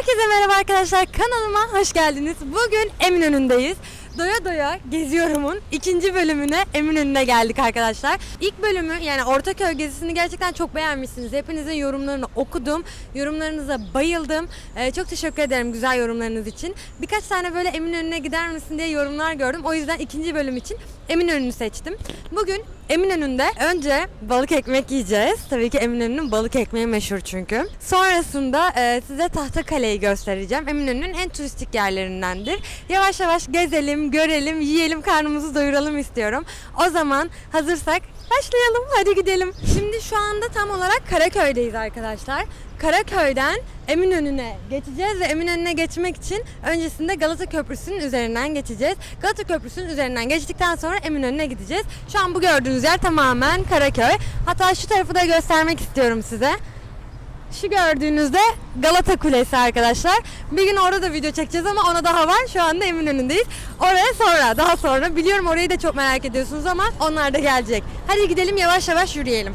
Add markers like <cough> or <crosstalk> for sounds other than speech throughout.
Herkese merhaba arkadaşlar. Kanalıma hoş geldiniz. Bugün Eminönü'ndeyiz. Doya Doya Geziyorum'un ikinci bölümüne Eminönü'ne geldik arkadaşlar. İlk bölümü yani Ortaköy gezisini gerçekten çok beğenmişsiniz. Hepinizin yorumlarını okudum. Yorumlarınıza bayıldım. Ee, çok teşekkür ederim güzel yorumlarınız için. Birkaç tane böyle Eminönü'ne gider misin diye yorumlar gördüm. O yüzden ikinci bölüm için Eminönü'nü seçtim. Bugün Eminönü'nde önce balık ekmek yiyeceğiz. Tabii ki Eminönü'nün balık ekmeği meşhur çünkü. Sonrasında e, size Tahtakale'yi göstereceğim. Eminönü'nün en turistik yerlerindendir. Yavaş yavaş gezelim, görelim, yiyelim, karnımızı doyuralım istiyorum. O zaman hazırsak başlayalım. Hadi gidelim. Şimdi şu anda tam olarak Karaköy'deyiz arkadaşlar. Karaköy'den Eminönü'ne geçeceğiz ve Eminönü'ne geçmek için öncesinde Galata Köprüsü'nün üzerinden geçeceğiz. Galata Köprüsü'nün üzerinden geçtikten sonra Eminönü'ne gideceğiz. Şu an bu gördüğünüz yer tamamen Karaköy. Hatta şu tarafı da göstermek istiyorum size. Şu gördüğünüzde Galata Kulesi arkadaşlar. Bir gün orada da video çekeceğiz ama ona daha var. Şu anda Eminönü'ndeyiz. Oraya sonra, daha sonra. Biliyorum orayı da çok merak ediyorsunuz ama onlar da gelecek. Hadi gidelim yavaş yavaş yürüyelim.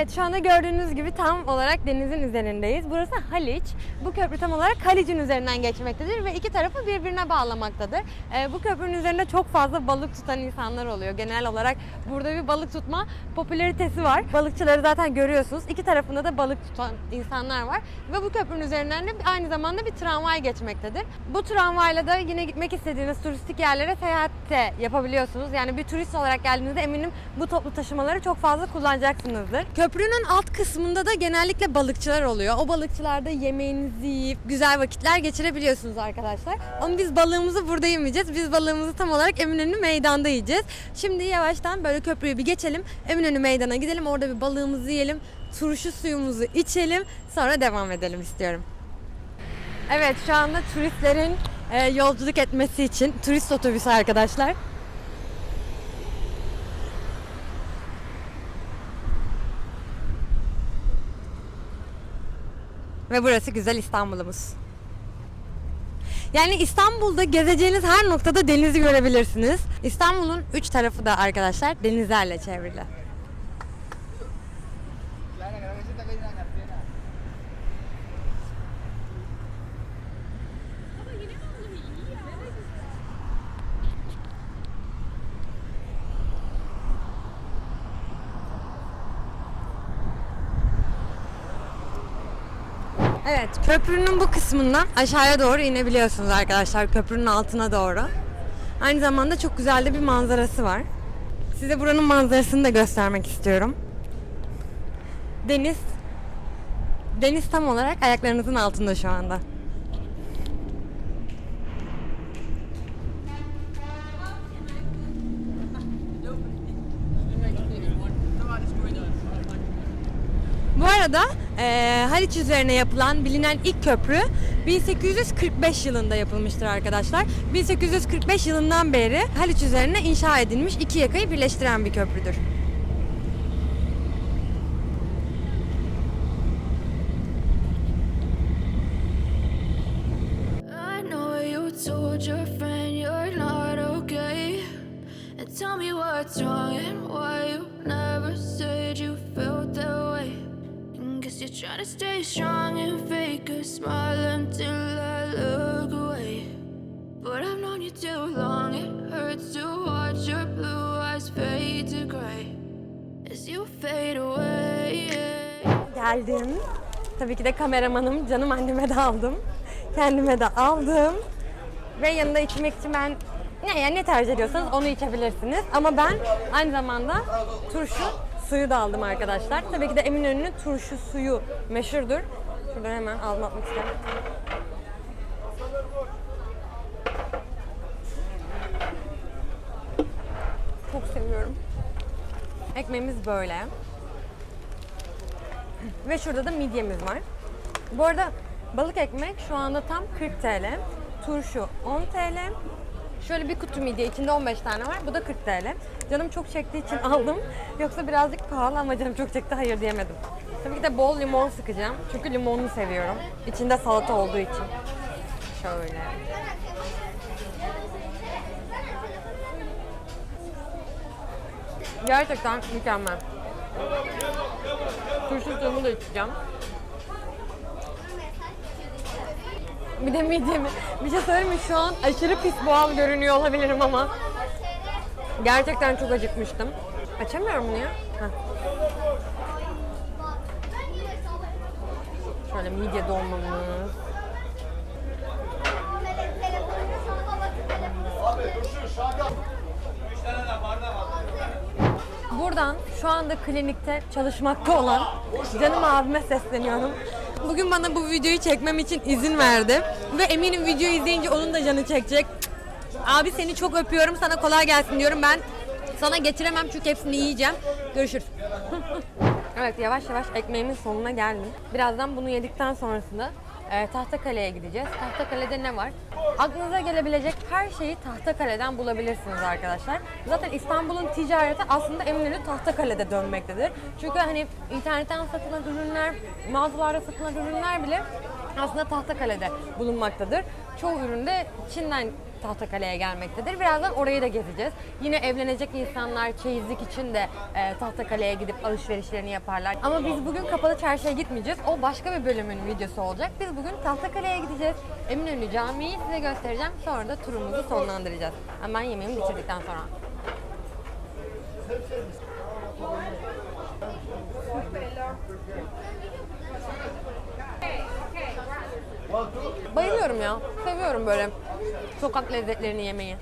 Evet şu anda gördüğünüz gibi tam olarak denizin üzerindeyiz. Burası Haliç. Bu köprü tam olarak Haliç'in üzerinden geçmektedir ve iki tarafı birbirine bağlamaktadır. Ee, bu köprünün üzerinde çok fazla balık tutan insanlar oluyor. Genel olarak burada bir balık tutma popülaritesi var. Balıkçıları zaten görüyorsunuz. İki tarafında da balık tutan insanlar var. Ve bu köprünün üzerinden de aynı zamanda bir tramvay geçmektedir. Bu tramvayla da yine gitmek istediğiniz turistik yerlere seyahat de yapabiliyorsunuz. Yani bir turist olarak geldiğinizde eminim bu toplu taşımaları çok fazla kullanacaksınızdır. Köprünün alt kısmında da genellikle balıkçılar oluyor. O balıkçılarda yemeğinizi yiyip güzel vakitler geçirebiliyorsunuz arkadaşlar. Ama biz balığımızı burada yemeyeceğiz. Biz balığımızı tam olarak Eminönü meydanda yiyeceğiz. Şimdi yavaştan böyle köprüyü bir geçelim. Eminönü meydana gidelim. Orada bir balığımızı yiyelim. Turşu suyumuzu içelim. Sonra devam edelim istiyorum. Evet şu anda turistlerin e, yolculuk etmesi için turist otobüsü arkadaşlar. Ve burası güzel İstanbul'umuz. Yani İstanbul'da gezeceğiniz her noktada denizi görebilirsiniz. İstanbul'un üç tarafı da arkadaşlar denizlerle çevrili. Evet, köprünün bu kısmından aşağıya doğru inebiliyorsunuz arkadaşlar. Köprünün altına doğru. Aynı zamanda çok güzel de bir manzarası var. Size buranın manzarasını da göstermek istiyorum. Deniz Deniz tam olarak ayaklarınızın altında şu anda. Bu eee Haliç üzerine yapılan bilinen ilk köprü 1845 yılında yapılmıştır arkadaşlar. 1845 yılından beri Haliç üzerine inşa edilmiş iki yakayı birleştiren bir köprüdür. Tell me what's wrong To stay strong and fake a smile until I look away. But I've known you too long, it hurts to watch your blue eyes fade to gray as you fade away. Geldim. Tabii ki de kameramanım, canım anneme de aldım. Kendime de aldım. Ve yanında içmek için ben ne yani ne tercih ediyorsanız onu içebilirsiniz. Ama ben aynı zamanda turşu suyu da aldım arkadaşlar. Tabii ki de Eminönü'nün turşu suyu meşhurdur. Şuradan hemen ağzıma atmak istedim. Çok seviyorum. Ekmeğimiz böyle. Ve şurada da midyemiz var. Bu arada balık ekmek şu anda tam 40 TL. Turşu 10 TL. Şöyle bir kutu midye içinde 15 tane var. Bu da 40 TL. Canım çok çektiği için aldım. Yoksa birazcık pahalı ama canım çok çekti hayır diyemedim. Tabii ki de bol limon sıkacağım. Çünkü limonlu seviyorum. İçinde salata olduğu için. Şöyle. Gerçekten mükemmel. Turşu suyumu da içeceğim. Bir de midemi, bir şey söyleyeyim mi? Şu an aşırı pis boğaz görünüyor olabilirim ama gerçekten çok acıkmıştım. Açamıyorum bunu ya. Heh. Şöyle midye dolmamız. Buradan şu anda klinikte çalışmakta olan canım abime sesleniyorum. Bugün bana bu videoyu çekmem için izin verdi. Ve eminim videoyu izleyince onun da canı çekecek. Abi seni çok öpüyorum. Sana kolay gelsin diyorum. Ben sana getiremem çünkü hepsini yiyeceğim. Görüşürüz. <laughs> evet yavaş yavaş ekmeğimin sonuna geldim. Birazdan bunu yedikten sonrasında e, Tahtakale'ye gideceğiz. Tahtakale'de ne var? Aklınıza gelebilecek her şeyi Tahtakale'den bulabilirsiniz arkadaşlar. Zaten İstanbul'un ticareti aslında Eminönü Tahtakale'de dönmektedir. Çünkü hani internetten satılan ürünler, mağazalarda satılan ürünler bile aslında Tahtakale'de bulunmaktadır. Çoğu ürün de Çin'den Tahtakale'ye gelmektedir. Birazdan orayı da gezeceğiz. Yine evlenecek insanlar çeyizlik için de e, Tahtakale'ye gidip alışverişlerini yaparlar. Ama biz bugün kapalı çarşıya gitmeyeceğiz. O başka bir bölümün videosu olacak. Biz bugün Tahtakale'ye gideceğiz. Eminönü Camii'yi size göstereceğim. Sonra da turumuzu sonlandıracağız. Hemen yemeğimi bitirdikten sonra. Bayılıyorum ya. Seviyorum böyle sokak lezzetlerini yemeyi.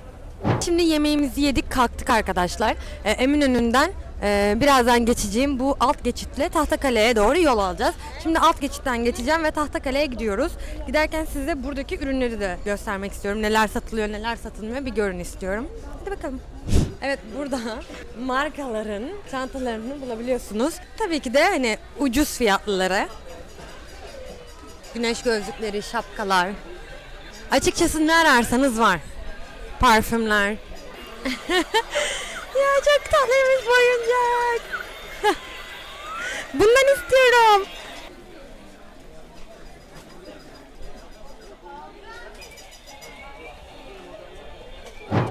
Şimdi yemeğimizi yedik kalktık arkadaşlar. Ee, Eminönü'nden e, birazdan geçeceğim bu alt geçitle Tahtakale'ye doğru yol alacağız. Şimdi alt geçitten geçeceğim ve Tahtakale'ye gidiyoruz. Giderken size buradaki ürünleri de göstermek istiyorum. Neler satılıyor, neler satılmıyor bir görün istiyorum. Hadi bakalım. Evet burada markaların çantalarını bulabiliyorsunuz. Tabii ki de hani ucuz fiyatlıları. Güneş gözlükleri, şapkalar. Açıkçası ne ararsanız var. Parfümler. <laughs> ya çok tatlıymış bu oyuncak. <laughs> Bundan istiyorum.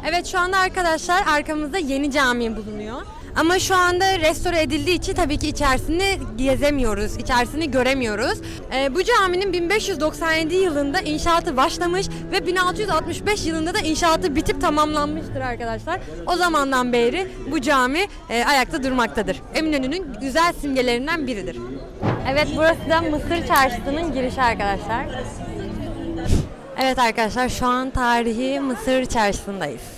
Evet şu anda arkadaşlar arkamızda yeni cami bulunuyor. Ama şu anda restore edildiği için tabii ki içerisini gezemiyoruz, içerisini göremiyoruz. Ee, bu caminin 1597 yılında inşaatı başlamış ve 1665 yılında da inşaatı bitip tamamlanmıştır arkadaşlar. O zamandan beri bu cami e, ayakta durmaktadır. Eminönü'nün güzel simgelerinden biridir. Evet burası da Mısır Çarşısı'nın girişi arkadaşlar. Evet arkadaşlar şu an tarihi Mısır Çarşısı'ndayız.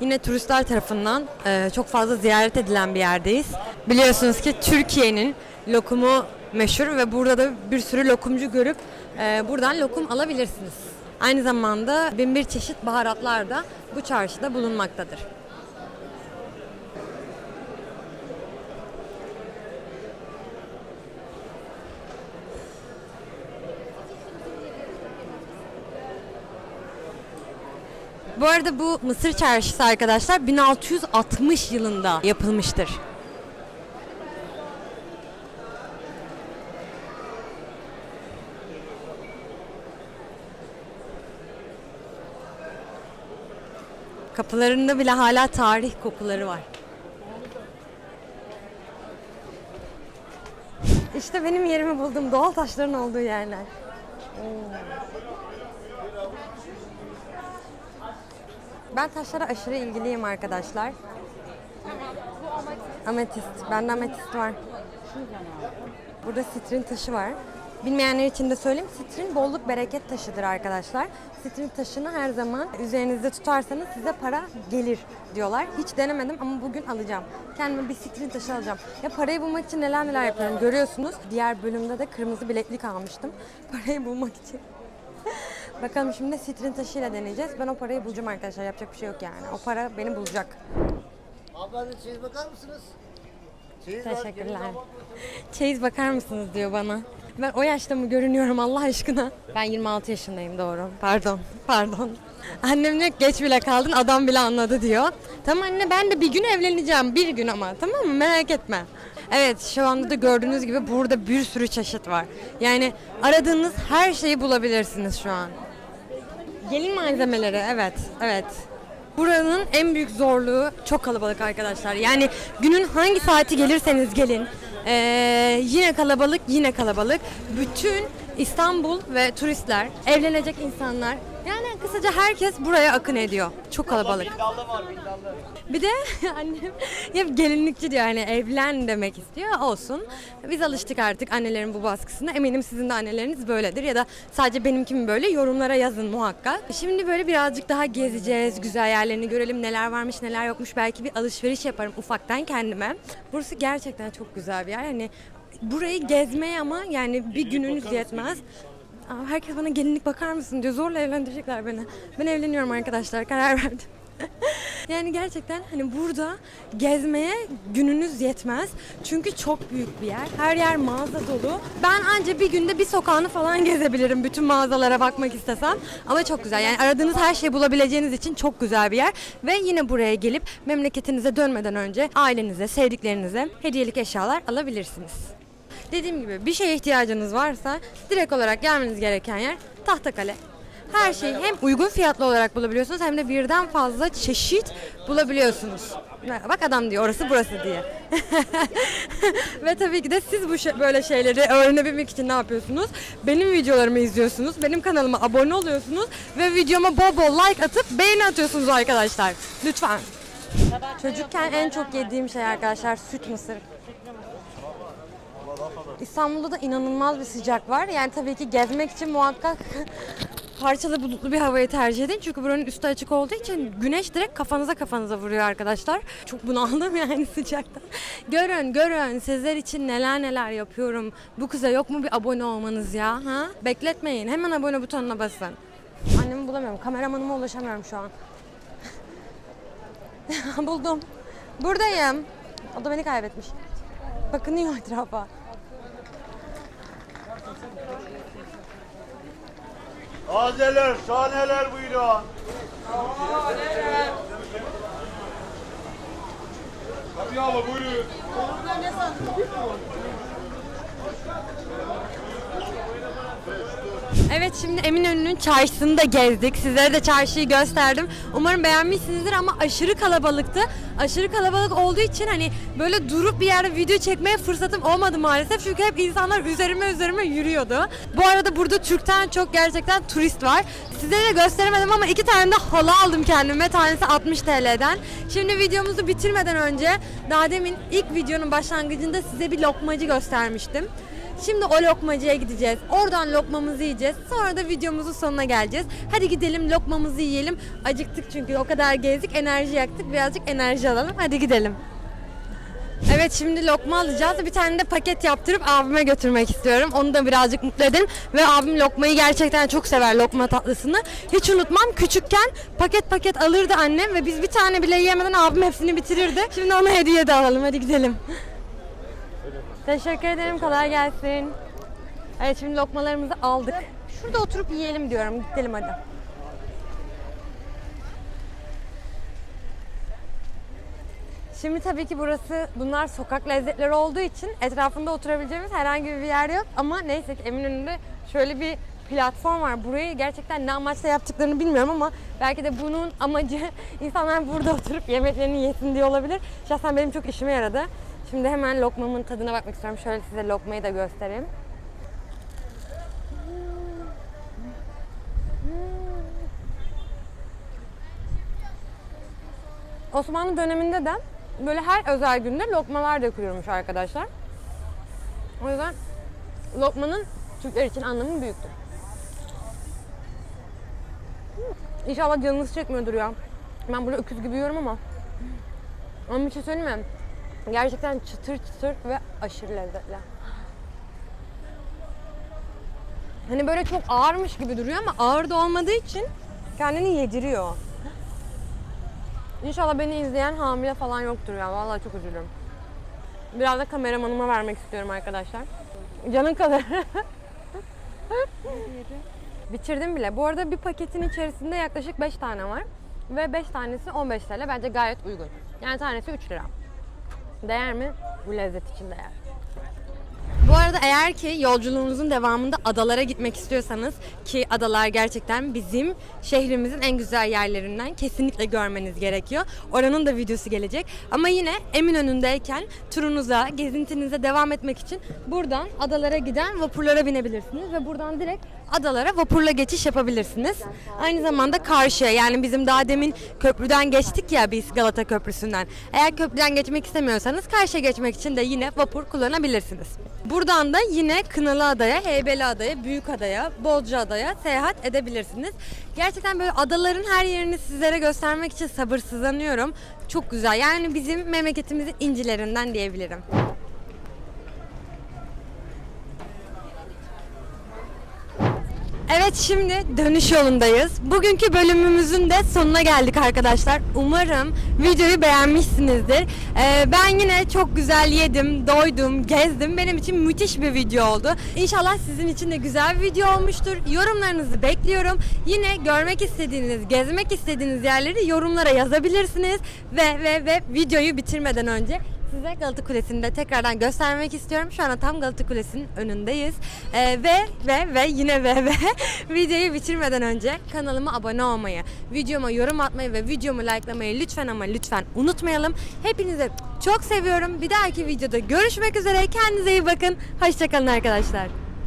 Yine turistler tarafından e, çok fazla ziyaret edilen bir yerdeyiz. Biliyorsunuz ki Türkiye'nin lokumu meşhur ve burada da bir sürü lokumcu görüp e, buradan lokum alabilirsiniz. Aynı zamanda bin bir çeşit baharatlar da bu çarşıda bulunmaktadır. Bu arada bu Mısır çarşısı arkadaşlar 1660 yılında yapılmıştır. Kapılarında bile hala tarih kokuları var. İşte benim yerimi buldum. Doğal taşların olduğu yerler. Ben taşlara aşırı ilgiliyim arkadaşlar. Ametist. Bende ametist var. Burada sitrin taşı var. Bilmeyenler için de söyleyeyim. Sitrin bolluk bereket taşıdır arkadaşlar. Sitrin taşını her zaman üzerinizde tutarsanız size para gelir diyorlar. Hiç denemedim ama bugün alacağım. Kendime bir sitrin taşı alacağım. Ya parayı bulmak için neler neler yapıyorum görüyorsunuz. Diğer bölümde de kırmızı bileklik almıştım. <laughs> Parayı bulmak için. Bakalım şimdi sitrin taşıyla deneyeceğiz. Ben o parayı bulacağım arkadaşlar. Yapacak bir şey yok yani. O para beni bulacak. Abla bir çeyiz bakar mısınız? Çeyiz var, Teşekkürler. Çeyiz bakar mısınız diyor bana. Ben o yaşta mı görünüyorum Allah aşkına? Ben 26 yaşındayım doğru. Pardon, pardon. Annem diyor ki, geç bile kaldın adam bile anladı diyor. Tamam anne ben de bir gün evleneceğim. Bir gün ama tamam mı merak etme. Evet şu anda da gördüğünüz gibi burada bir sürü çeşit var. Yani aradığınız her şeyi bulabilirsiniz şu an. Gelin malzemeleri evet evet. Buranın en büyük zorluğu çok kalabalık arkadaşlar. Yani günün hangi saati gelirseniz gelin. ee, yine kalabalık yine kalabalık. Bütün İstanbul ve turistler, evlenecek insanlar yani kısaca herkes buraya akın ediyor. Çok kalabalık. Bir de <laughs> annem hep gelinlikçi diyor hani evlen demek istiyor olsun. Biz alıştık artık annelerin bu baskısına. Eminim sizin de anneleriniz böyledir ya da sadece benimki mi böyle yorumlara yazın muhakkak. Şimdi böyle birazcık daha gezeceğiz, güzel yerlerini görelim neler varmış neler yokmuş belki bir alışveriş yaparım ufaktan kendime. Burası gerçekten çok güzel bir yer. Hani burayı gezmeye ama yani bir gününüz yetmez. Herkes bana gelinlik bakar mısın diyor. Zorla evlendirecekler beni. Ben evleniyorum arkadaşlar. Karar verdim. <laughs> yani gerçekten hani burada gezmeye gününüz yetmez. Çünkü çok büyük bir yer. Her yer mağaza dolu. Ben anca bir günde bir sokağını falan gezebilirim bütün mağazalara bakmak istesem. Ama çok güzel. Yani aradığınız her şeyi bulabileceğiniz için çok güzel bir yer. Ve yine buraya gelip memleketinize dönmeden önce ailenize, sevdiklerinize hediyelik eşyalar alabilirsiniz. Dediğim gibi bir şeye ihtiyacınız varsa direkt olarak gelmeniz gereken yer Tahtakale. Her şeyi hem uygun fiyatlı olarak bulabiliyorsunuz hem de birden fazla çeşit bulabiliyorsunuz. Bak adam diyor orası burası diye. <laughs> Ve tabii ki de siz bu şey- böyle şeyleri öğrenebilmek için ne yapıyorsunuz? Benim videolarımı izliyorsunuz, benim kanalıma abone oluyorsunuz ve videoma bol bol like atıp beğeni atıyorsunuz arkadaşlar. Lütfen. Çocukken en çok yediğim şey arkadaşlar süt mısır. İstanbul'da da inanılmaz bir sıcak var. Yani tabii ki gezmek için muhakkak <laughs> parçalı bulutlu bir havayı tercih edin. Çünkü buranın üstü açık olduğu için güneş direkt kafanıza kafanıza vuruyor arkadaşlar. Çok bunaldım <laughs> yani sıcaktan. Görün görün sizler için neler neler yapıyorum. Bu kıza yok mu bir abone olmanız ya? Ha? Bekletmeyin. Hemen abone butonuna basın. Annemi bulamıyorum. Kameramanıma ulaşamıyorum şu an. <laughs> Buldum. Buradayım. O da beni kaybetmiş. Bakınıyor etrafa. Tazeler, şahaneler buyurun. Tabii abla buyurun. Evet şimdi Eminönü'nün çarşısını da gezdik. Sizlere de çarşıyı gösterdim. Umarım beğenmişsinizdir ama aşırı kalabalıktı. Aşırı kalabalık olduğu için hani böyle durup bir yerde video çekmeye fırsatım olmadı maalesef. Çünkü hep insanlar üzerime üzerime yürüyordu. Bu arada burada Türk'ten çok gerçekten turist var. Sizlere de gösteremedim ama iki tane de halı aldım kendime. Tanesi 60 TL'den. Şimdi videomuzu bitirmeden önce daha demin ilk videonun başlangıcında size bir lokmacı göstermiştim. Şimdi o lokmacıya gideceğiz. Oradan lokmamızı yiyeceğiz. Sonra da videomuzun sonuna geleceğiz. Hadi gidelim lokmamızı yiyelim. Acıktık çünkü o kadar gezdik, enerji yaktık. Birazcık enerji alalım. Hadi gidelim. Evet şimdi lokma alacağız. Bir tane de paket yaptırıp abime götürmek istiyorum. Onu da birazcık mutlu edin. Ve abim lokmayı gerçekten çok sever lokma tatlısını. Hiç unutmam küçükken paket paket alırdı annem ve biz bir tane bile yiyemeden abim hepsini bitirirdi. Şimdi ona hediye de alalım. Hadi gidelim. Teşekkür ederim. Kolay gelsin. Evet şimdi lokmalarımızı aldık. Şurada oturup yiyelim diyorum. Gidelim hadi. Şimdi tabii ki burası bunlar sokak lezzetleri olduğu için etrafında oturabileceğimiz herhangi bir yer yok. Ama neyse ki Eminönü'nde şöyle bir platform var. Burayı gerçekten ne amaçla yaptıklarını bilmiyorum ama belki de bunun amacı <laughs> insanlar burada oturup yemeklerini yesin diye olabilir. Şahsen benim çok işime yaradı. Şimdi hemen lokmamın tadına bakmak istiyorum. Şöyle size lokmayı da göstereyim. Osmanlı döneminde de böyle her özel günde lokmalar dökülüyormuş arkadaşlar. O yüzden lokmanın Türkler için anlamı büyüktür. İnşallah canınız çekmiyordur ya. Ben burada öküz gibi yiyorum ama. Ama bir şey söyleyeyim mi? Gerçekten çıtır çıtır ve aşırı lezzetli. Hani böyle çok ağırmış gibi duruyor ama ağır da olmadığı için kendini yediriyor. İnşallah beni izleyen hamile falan yoktur ya. Vallahi çok üzülürüm. Biraz da kameramanıma vermek istiyorum arkadaşlar. Canın kadar. <laughs> Bitirdim bile. Bu arada bir paketin içerisinde yaklaşık 5 tane var. Ve 5 tanesi 15 TL. Bence gayet uygun. Yani tanesi 3 lira. Değer mi? Bu lezzet için değer. Bu arada eğer ki yolculuğunuzun devamında adalara gitmek istiyorsanız ki adalar gerçekten bizim şehrimizin en güzel yerlerinden kesinlikle görmeniz gerekiyor. Oranın da videosu gelecek. Ama yine Eminönü'ndeyken turunuza, gezintinize devam etmek için buradan adalara giden vapurlara binebilirsiniz ve buradan direkt adalara vapurla geçiş yapabilirsiniz. Aynı zamanda karşıya yani bizim daha demin köprüden geçtik ya biz Galata Köprüsü'nden. Eğer köprüden geçmek istemiyorsanız karşıya geçmek için de yine vapur kullanabilirsiniz. Buradan da yine Kınalıada'ya, Heybeliada'ya, Büyükada'ya, Bozcaada'ya seyahat edebilirsiniz. Gerçekten böyle adaların her yerini sizlere göstermek için sabırsızlanıyorum. Çok güzel. Yani bizim memleketimizin incilerinden diyebilirim. Evet şimdi dönüş yolundayız. Bugünkü bölümümüzün de sonuna geldik arkadaşlar. Umarım videoyu beğenmişsinizdir. Ee, ben yine çok güzel yedim, doydum, gezdim. Benim için müthiş bir video oldu. İnşallah sizin için de güzel bir video olmuştur. Yorumlarınızı bekliyorum. Yine görmek istediğiniz, gezmek istediğiniz yerleri yorumlara yazabilirsiniz. Ve ve ve videoyu bitirmeden önce Size Galata Kulesi'ni de tekrardan göstermek istiyorum. Şu anda tam Galata Kulesi'nin önündeyiz. Ee, ve ve ve yine ve ve <laughs> videoyu bitirmeden önce kanalıma abone olmayı, videoma yorum atmayı ve videomu likelamayı lütfen ama lütfen unutmayalım. Hepinizi çok seviyorum. Bir dahaki videoda görüşmek üzere. Kendinize iyi bakın. Hoşçakalın arkadaşlar.